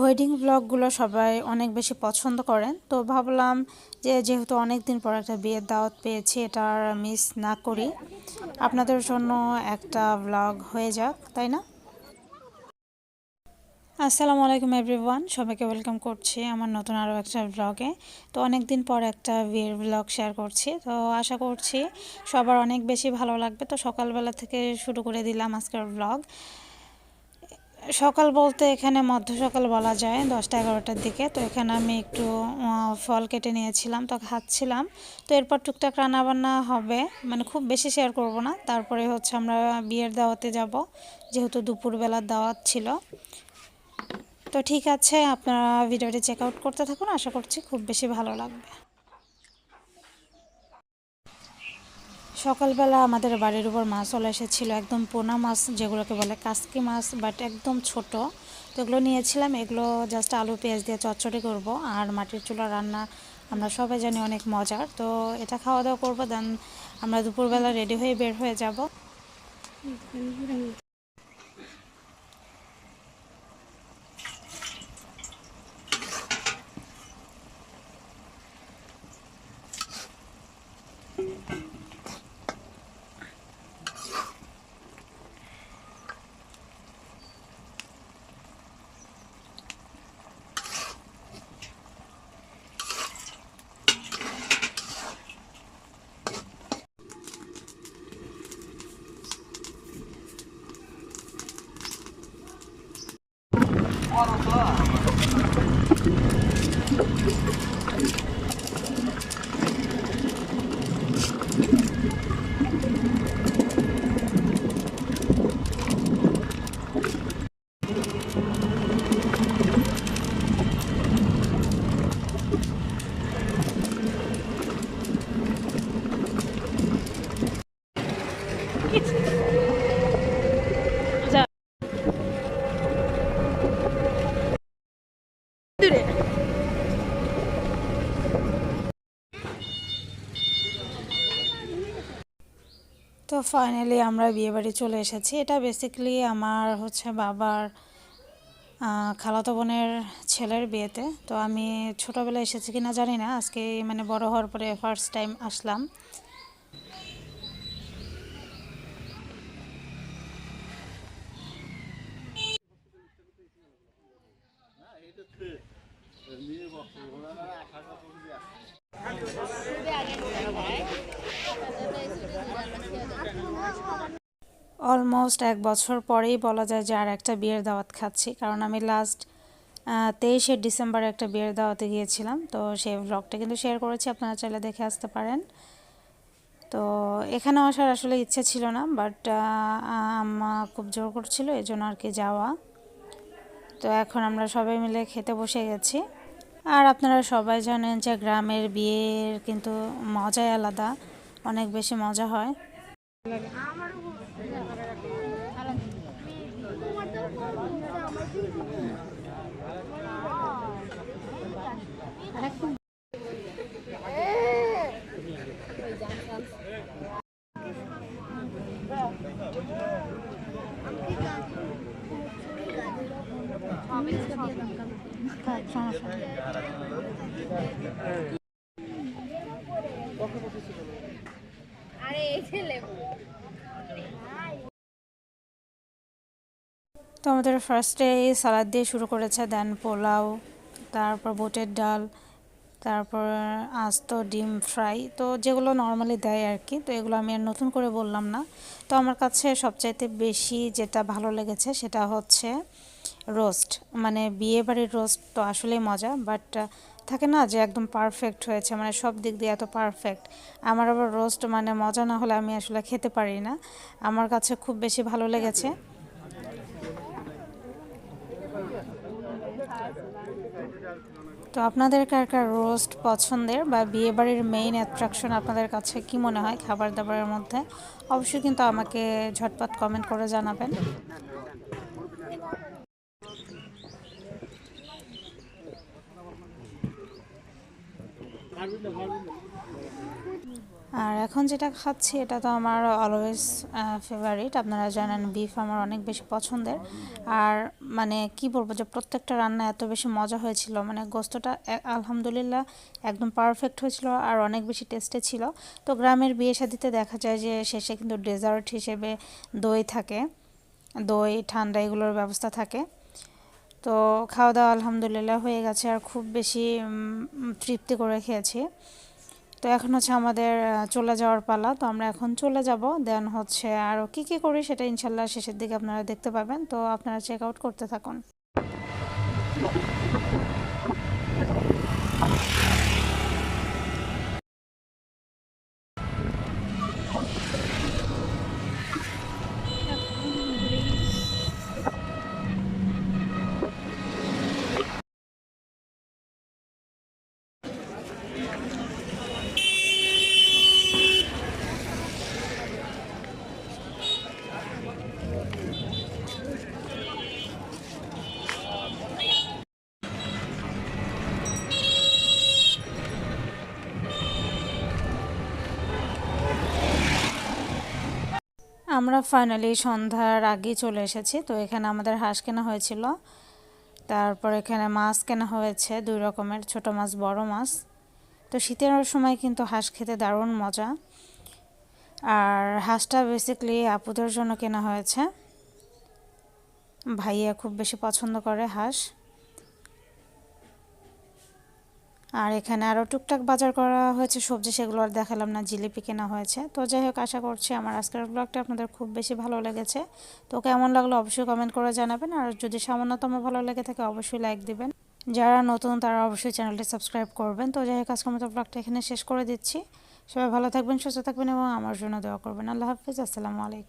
Wedding ব্লগগুলো সবাই অনেক বেশি পছন্দ করেন। তো ভাবলাম যে যেহেতু অনেক দিন পর একটা বিয়ের দাওয়াত পেয়েছি, এটা আর মিস না করি। আপনাদের জন্য একটা ব্লগ হয়ে যাক, তাই না? আসসালামু আলাইকুম এভরিওয়ান সবাইকে ওয়েলকাম করছি আমার নতুন আরও একটা ব্লগে তো অনেক দিন পর একটা বিয়ের ব্লগ শেয়ার করছি। তো আশা করছি সবার অনেক বেশি ভালো লাগবে। তো সকালবেলা থেকে শুরু করে দিলাম আজকের ব্লগ সকাল বলতে এখানে মধ্য সকাল বলা যায়, দশটা এগারোটার দিকে। তো এখানে আমি একটু ফল কেটে নিয়েছিলাম, তো খাচ্ছিলাম। তো এরপর টুকটাক রান্নাবান্না হবে মানে খুব বেশি শেয়ার করব না। তারপরে হচ্ছে আমরা বিয়ের দাওয়াতে যাব, যেহেতু দুপুরবেলার দাওয়াত ছিল। তো ঠিক আছে, আপনারা ভিডিওটি চেক আউট করতে থাকুন। আশা করছি খুব বেশি ভালো লাগবে। সকালবেলা আমাদের বাড়ির উপর মাছ চলে এসেছিল, একদম পোনা মাছ যেগুলোকে বলে কাসকি মাছ বাট একদম ছোট। তো এগুলো নিয়েছিলাম, এগুলো জাস্ট আলু, পেঁয়াজ দিয়ে চচ্চড়ি করব আর মাটির চুলা রান্না, আমরা সবাই জানি অনেক মজার। তো এটা খাওয়া দাওয়া করব দেন আমরা দুপুরবেলা রেডি হয়ে বের হয়ে যাব। তো ফাইনালি আমরা বিয়েবাড়ি চলে এসেছি। এটা বেসিক্যালি আমার হচ্ছে বাবার খালাতো বোনের ছেলের বিয়েতে। তো আমি ছোটোবেলায় এসেছি কিনা জানি না। আজকে মানে বড় হওয়ার পরে ফার্স্ট টাইম আসলাম। অলমোস্ট এক বছর পরেই বলা যায় যে আর একটা বিয়ের দাওয়াত খাচ্ছি। কারণ আমি লাস্ট তেইশে ডিসেম্বরে একটা বিয়ের দাওয়াতে গিয়েছিলাম। তো সেই ব্লগটা কিন্তু শেয়ার করেছি, আপনারা চাইলে দেখে আসতে পারেন। তো এখানে আসার আসলে ইচ্ছে ছিল না বাট আম্মা খুব জোর করছিল, এই জন্য আর কি যাওয়া। তো এখন আমরা সবাই মিলে খেতে বসে গেছি। আর আপনারা সবাই জানেন যে গ্রামের বিয়ের কিন্তু মজাই আলাদা, অনেক বেশি মজা হয়। তো আমাদের ফার্স্টে সালাদ দিয়ে শুরু করেছে দেন পোলাও তারপর বুটের ডাল তারপর আস্ত ডিম ফ্রাই, তো যেগুলো নর্মালি দেয় আর কি তো এগুলো আমি আর নতুন করে বললাম না। তো আমার কাছে সবচাইতে বেশি যেটা ভালো লেগেছে সেটা হচ্ছে রোস্ট মানে বিয়ে বাড়ির রোস্ট তো আসলেই মজা বাট থাকে না যে একদম পারফেক্ট হয়েছে মানে সব দিক দিয়ে এত পারফেক্ট আমার আবার রোস্ট মানে মজা না হলে আমি আসলে খেতে পারি না। আমার কাছে খুব বেশি ভালো লেগেছে। তো আপনাদের কার কার রোস্ট পছন্দের বা বিয়ে বাড়ির মেইন অ্যাট্রাকশন আপনাদের কাছে কি মনে হয় খাবার দাবারের মধ্যে? অবশ্যই কিন্তু আমাকে ঝটপট কমেন্ট করে জানাবেন। আর এখন যেটা খাচ্ছি, এটা তো আমার অলওয়েজ ফেভারিট আপনারা জানেন বিফ আমার অনেক বেশি পছন্দের। আর মানে কি বলব যে প্রত্যেকটা রান্না এত বেশি মজা হয়েছিল। মানে গোস্তটা আলহামদুলিল্লাহ একদম পারফেক্ট হয়েছিল আর অনেক বেশি টেস্টে ছিল। তো গ্রামের বিয়ে শাদিতে দেখা যায় যে শেষে কিন্তু ডেজার্ট হিসেবে দই থাকে। দই, ঠান্ডা এগুলোর ব্যবস্থা থাকে। তো খাওয়া দাওয়া আলহামদুলিল্লাহ হয়ে গেছে। আর খুব বেশি তৃপ্তি করে খেয়েছি। তো এখন হচ্ছে আমাদের চলে যাওয়ার পালা। তো আমরা এখন চলে যাব। দেন হচ্ছে আরও কি কি করি সেটা ইনশাল্লাহ শেষের দিকে আপনারা দেখতে পাবেন। তো আপনারা চেক আউট করতে থাকুন। আমরা ফাইনালি সন্ধ্যার আগেই চলে এসেছি। তো এখানে আমাদের হাঁস কেনা হয়েছিল। তারপর এখানে মাছ কেনা হয়েছে, দুই রকমের, ছোট মাছ, বড় মাছ। তো শীতের সময় কিন্তু হাঁস খেতে দারুণ মজা। আর হাঁসটা বেসিকলি আপুদের জন্য কেনা হয়েছে। ভাইয়া খুব বেশি পছন্দ করে হাঁস। আর এখানে আরও টুকটাক বাজার করা হয়েছে, সবজি সেগুলো আর দেখালাম না, জিলিপি কেনা হয়েছে। তো যাই হোক, আশা করছি আমার আজকের ব্লগটা আপনাদের খুব বেশি ভালো লেগেছে। তো কেমন লাগল অবশ্যই কমেন্ট করে জানাবেন, আর যদি সামান্যতম ভালো লেগে থাকে অবশ্যই লাইক দিবেন। যারা নতুন, তারা অবশ্যই চ্যানেলটি সাবস্ক্রাইব করবেন। তো যাই হোক, আজকের মতো ব্লগটা এখানে শেষ করে দিচ্ছি। সবাই ভালো থাকবেন, সুস্থ থাকবেন, এবং আমার জন্য দোয়া করবেন। আল্লাহ হাফিজ, আসসালামু আলাইকুম।